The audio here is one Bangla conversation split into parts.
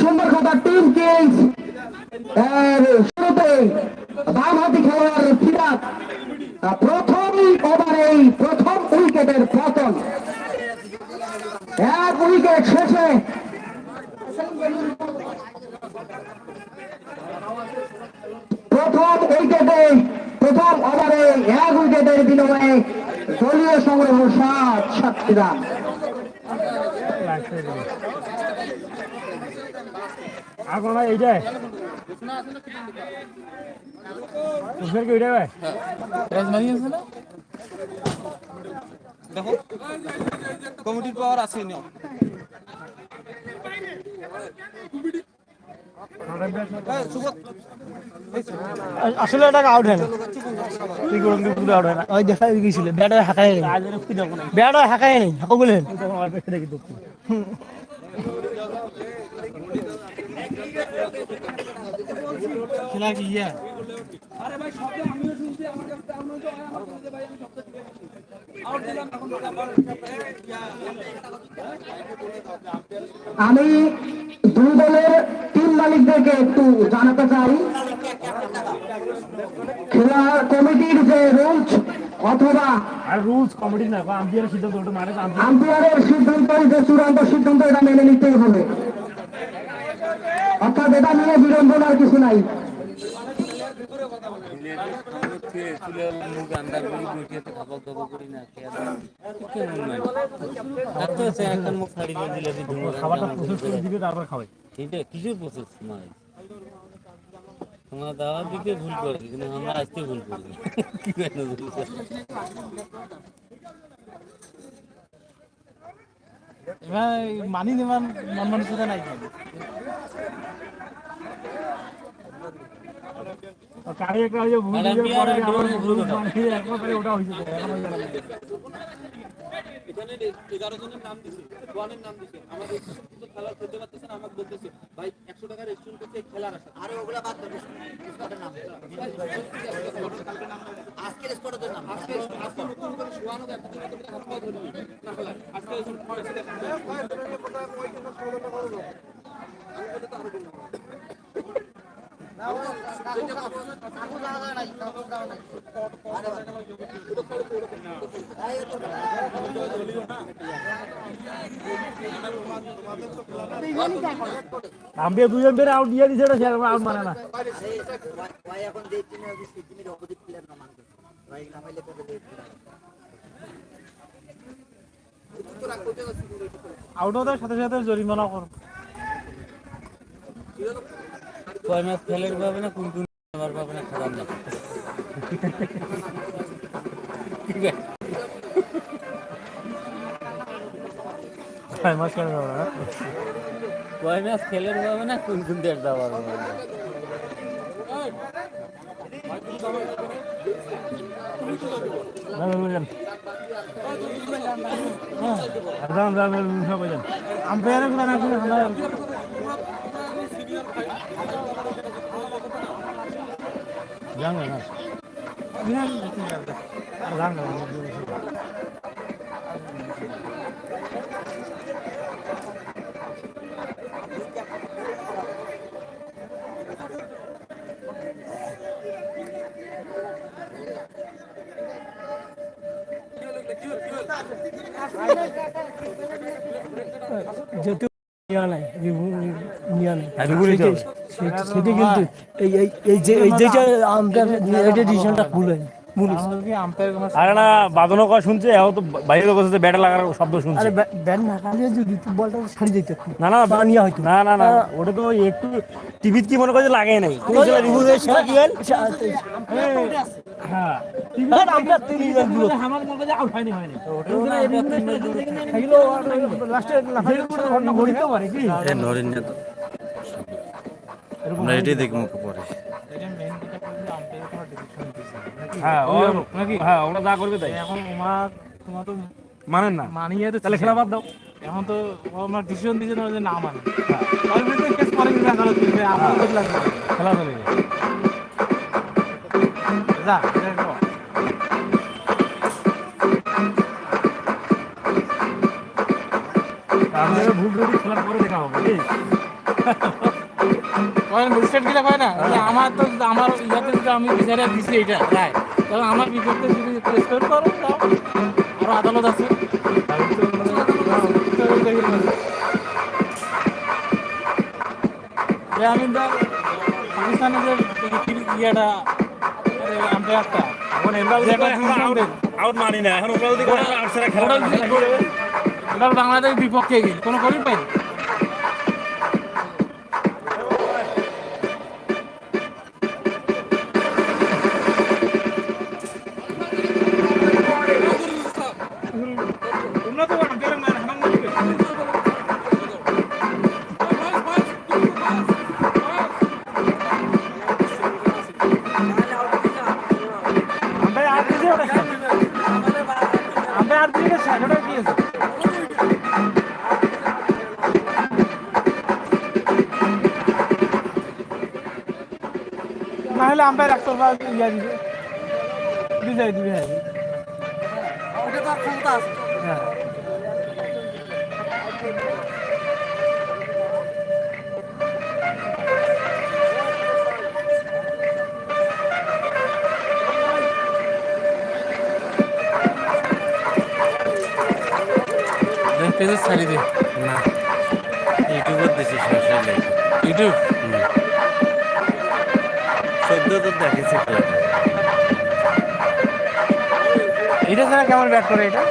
সুন্দর কথা, টিম কিংস এর শুরুতেই বামহাতি খেলোয়াড় ফিরাত প্রথম উইকেটের পতন। এক উইকেট শেষে প্রথম উইকেটে প্রথম ওভারে এক উইকেটের বিনিময়ে দলীয় সংগ্রহ সাত সাতটি রান এখন ভাই এইটাই তুষার কি ওইটাই ভাই দেখো। কমিটির পাওয়ার আছে না আসলে এটা আউট হয় না। কি করুন পুরো আউট হয় না। ওই দেখা গেছিল ব্যাটা হাঁকায় নেই। ব্যাটা হাঁকায় নেই হাঁকো বলেন। দেখি তো খেলা কি ইয়া আমি দুই দলের মালিকদেরকে একটু জানাতে চাই। খেলা কমিটির যে রুলস অথবা আর রুলস কমিটি না আম্পিয়ার সিদ্ধান্ত ওটা মানে আম্পিয়ার আম্পায়ারের সিদ্ধান্তই যে চূড়ান্ত সিদ্ধান্ত এটা মেনে নিতেই হবে। অর্থাৎ এটা নিয়ে বিড়ম্বনার কিছু নাই। খাবারটা প্রসেস করে দিবে তারপর খাবে কিসের প্রসেস নয় তোমরা দাওয়ার দিকে ভুল করছি কিন্তু আমরা আজকে ভুল করি কি কেন করি? মানি নেবার মন মানুষের নাই কারি হয়ে ভুল আর দিয়ে আমি আর পরে একটা আবার ভুল কথা। একবারে ওটা হয়েছে এখন এগারো জনের নাম দিছে ওয়ানের নাম দিছে। আমাদের খেলা খেলতে পারতেছে না আমাকে বলতেছে ভাই একশো টাকা রেস্টুরেন্ট করতে খেলার আসা আরে ওগুলা বাদ দাও আজকের স্পটের নাম। আজকে আজকে নতুন করে শোয়ানো দেখা দিলে তো হাত পা ধরবি না হলে আজকে আম্পিয়ার দুজন বের আউট দিয়ে দিছে আউট মানে না। আউট হওয়ার সাথে সাথে জরিমানা কর কয় ম্যাচ খেলের পাবে না কোন কোন আমার পাবে না খেলার না ছয় মাস কেন হবে না কয় ম্যাচ খেলের পাবে না কোন কোন দেড় দেওয়ার পাবে না একদম যান সব যান আম্পায়ারেরগুলো না করে আমরা নাই নাই হ্যাঁ। সেটা কিন্তু এই এই এই যে এই যেটা আম্পায়ার এটা ডিসিশনটা ভুল হয়নি। আরে না বাদনও কথা শুনছে এও তো বাইরে তো বসেছে লাগার শব্দ শুনছে। আরে ব্যাট ব্যাট না খালি যদি বলটা ছাড়ি দিত না না বা নিয়া হয়তো। না না না ওটা তো একটু টিভিতে কি মনে করছে লাগে নাই। কোন সময় রিভিউ সেটা কি হ্যাঁ? আম্পায়ার তিনি দূর আমার করছে আউট হ্যাঁ নাকি? হ্যাঁ ওরা যা করবে তাই। এখন ওমা তোমার তো মানেন না? মানিয়ে তো তাহলে খেলা বাদ দাও। এখন তো আমার ডিসিশন দিয়েছে না যে না মানে। তার কেস করে দিলে আদালত করবে আমার তো খেলা চলে যাবে যা দেখো ভুল খেলার পরে দেখা হবে গিলা কয় না। আমার তো আমার ইয়াতে যদি আমি বিচারে দিছি এটা রায়। তাহলে আমার বিপক্ষে যদি প্রেসপেক্ট করো তাও আরও আদালত আছে। আমি তো পাকিস্তানে যে ইয়েটা আম্পায়ারটা এখন এমরা যদি যেটা কয় এখন আম্পায়ার বা ইয়া দিবে। বিজয় দিবে হ্যাঁ। হ্যাঁ পেজে ছাড়ি দে। না ইউটিউবের দেশে সরাসরি ইউটিউব? তো দেখেছি এটা ছাড়া কেমন ব্যাট করে এটা?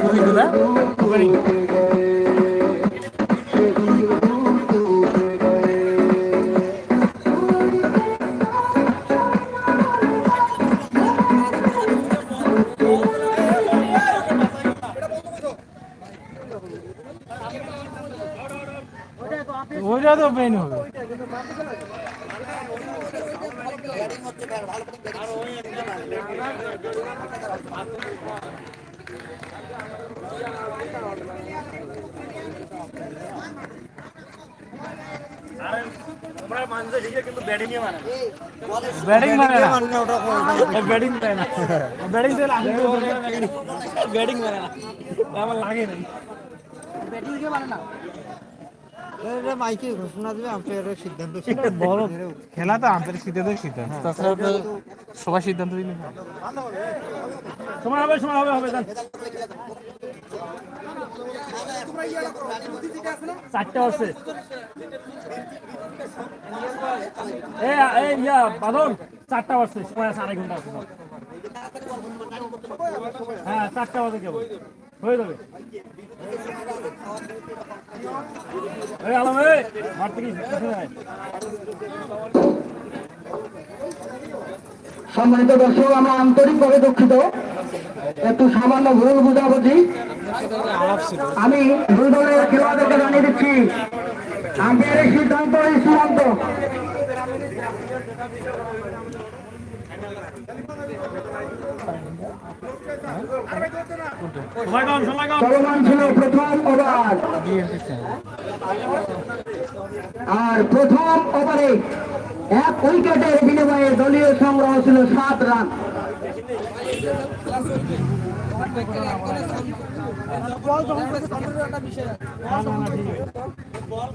ছবিগুলা ওইটা তো মেইন হবে। আমরা ব্যাটিং এ মানে ব্যাটিং মানে না ব্যাটিং তাই না ব্যাটিং তো লাগে ব্যাটিং মানে না আমার লাগে না মাইকে ঘোষণা দিবে আম্পায়ারের সিদ্ধান্ত বড় খেলা তো আন্তরিক সিদ্ধান্ত সিদ্ধান্ত তাছাড়া তো সবাই সিদ্ধান্ত দিলে হবে। সময় হবে সময় হবে হবে যান চারটে আছে। ইয়া বাদল, চারটা বাজছে, সময় আছে আড়াই ঘণ্টা আছে হ্যাঁ চারটা বাজে কেবল। হয়ে যাবে। এই, আলম, এই। সম্মানিত দর্শক, আমরা আন্তরিকভাবে দুঃখিত। একটু সামান্য ভুল বুঝাবুঝি। আমি দুই দলের খেলোয়াড়দেরকে জানিয়ে দিচ্ছি, আম্পায়ারের সিদ্ধান্ত, এই চূড়ান্ত আর প্রথম ওভারে এক উইকেটের বিনিময়ে দলীয় সংগ্রহ ছিল সাত রান। বোলার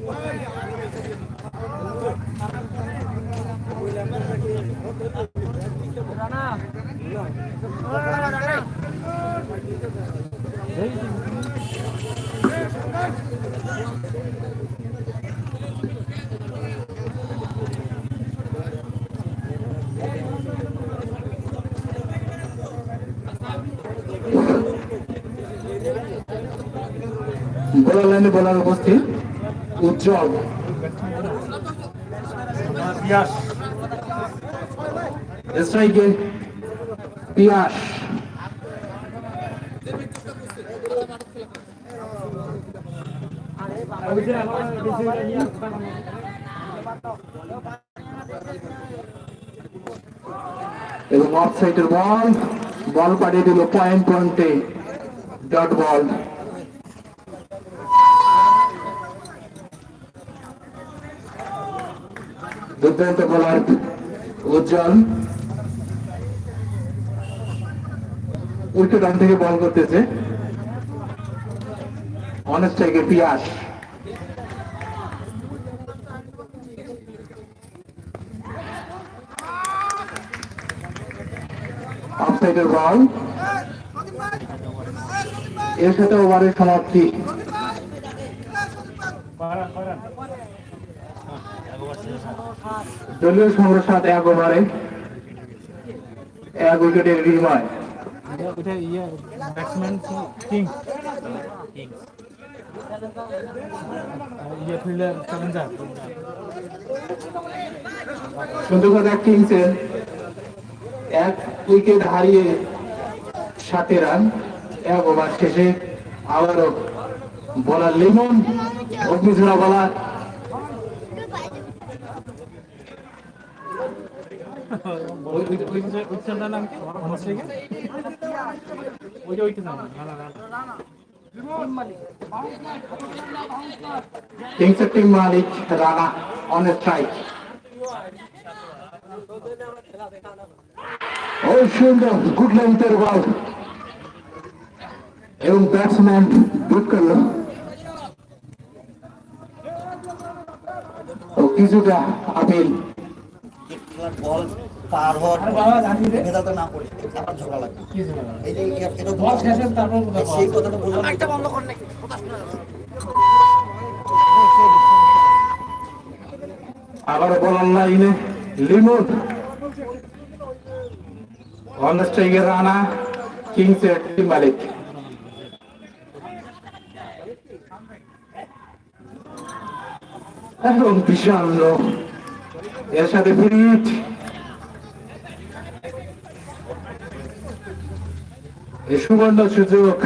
লাইনে বোলার উপস্থিত উজ্জ্বল। স্ট্রাইকে পিয়াস। এবং অফ সাইডের বল বল পাঠিয়ে দিল পয়েন্ট পয়েন্টে ডট বল দুর্দান্ত বলার উজ্জ্বল। উল্টো ডান থেকে বল করতেছে। অনেস্ট থেকে পিয়াস অফসাইডের বল এর সাথে ওভারের সমাপ্তি। দলীয় সংগ্রহ সাত এক ওভারে এক উইকেটের বিনিময়। ওটা batsman king fielder challenger Sundargarh কিংসের এক উইকেট হারিয়ে সাতে রান, এক ওভার শেষে আবারও বলার লিমন অগ্নিঝরা বলার ওই ওই ওই ওই চ্যানেলটার নাম কি অনস্টে ওইটা ওইটা নাম না না না কিংসের টিম মালিক রানা অন স্ট্রাইক ও সুন্দর গুড লেন্থের বল এবং ব্যাটসম্যান বুট করল ও কিছুটা আপিল পার হওয়ার ভেদাতে না পড়ে আবার ঝগড়া লাগে। এই যে এটা বল শেষে তারপর সেই কথাটা বললাম একটা বন্ধ আবার বলার লাইনে লিমন অন স্ট্রাইকে রানা টিম মালিক। এখন বিশাল লোক। এর সাথে ফিরিট সুবর্ণ সুযোগ।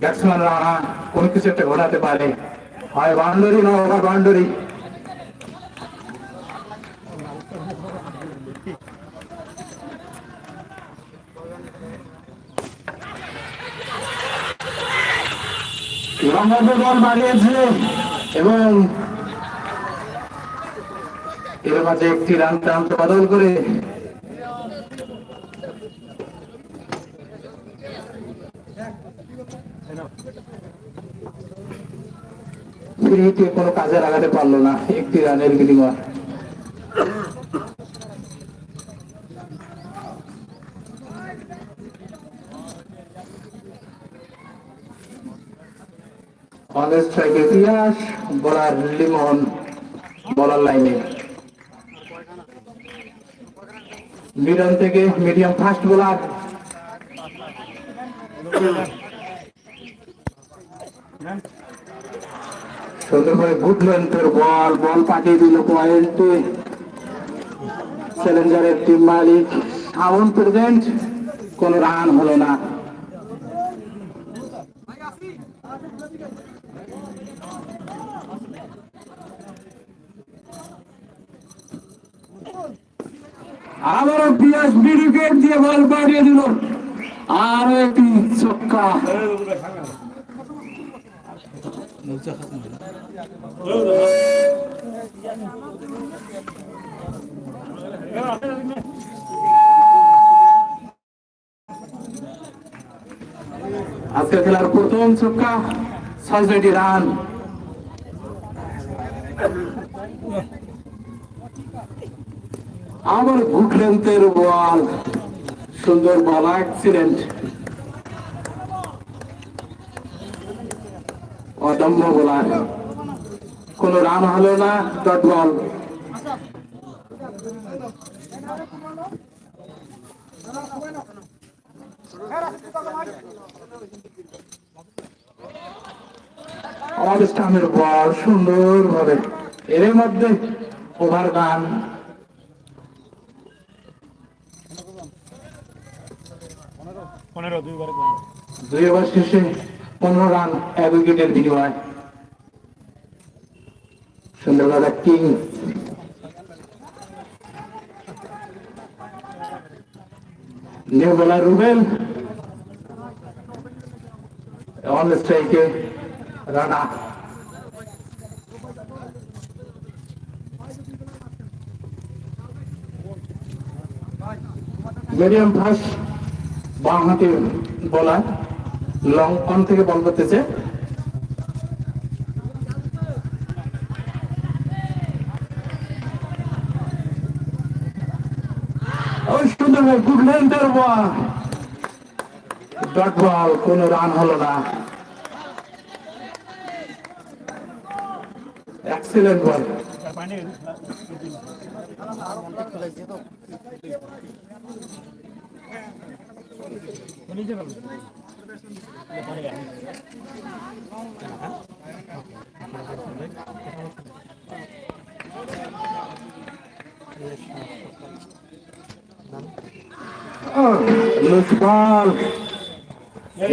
ব্যাটসম্যান রানা কোন কিছু একটা ঘটাতে পারে। হয় বাউন্ডারি না ওভার বাউন্ডারি। এবং এর মাঝে একটি রান প্রান্ত বদল করে ফ্রিতে কোনো কাজে লাগাতে পারল না। একটি রানের বিনিময়। অনেক বলার লাইনে। থেকে মিডিয়াম সুন্দর করে গুড লেন্থের বল বল পাঠিয়ে দিল পয়েন্টে চ্যালেঞ্জারের টিম মালিক সাউন্ড প্রেজেন্ট কোন রান হলো না। আবারও পিয়াস বিডিকেট দিয়ে বল পাঠিয়ে দিল। আরও একটি ছক্কা। আজকে খেলার প্রথম ছক্কা ছয়টি রান। আবার গুড লেন্থের বল সুন্দর বল অ্যাক্সিডেন্ট অদম্য বোলার কোন রান হলো না ডট বল আমাদের স্টামের বল সুন্দর ভাবে এর মধ্যে ওভার গান। পনেরো দুইবারে পনেরো। দুই ওভার শেষে পনেরো রান এক উইকেটের বিনিময়। সুন্দরভাবে king. New bowler Rubel. On স্ট্রাইকে রানা। মিডিয়াম ফাস্ট বাম হাতে বলার। লং অন থেকে বল করতেছে। সুন্দর গুড বল। ডট বল কোন রান হলো না। এক্সিলেন্ট বল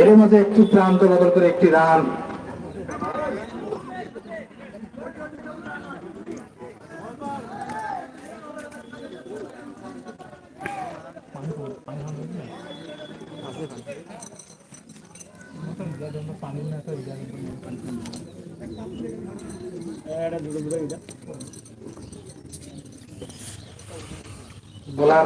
এর মধ্যে একটি প্রান্ত বদল করে একটি রান। বোলার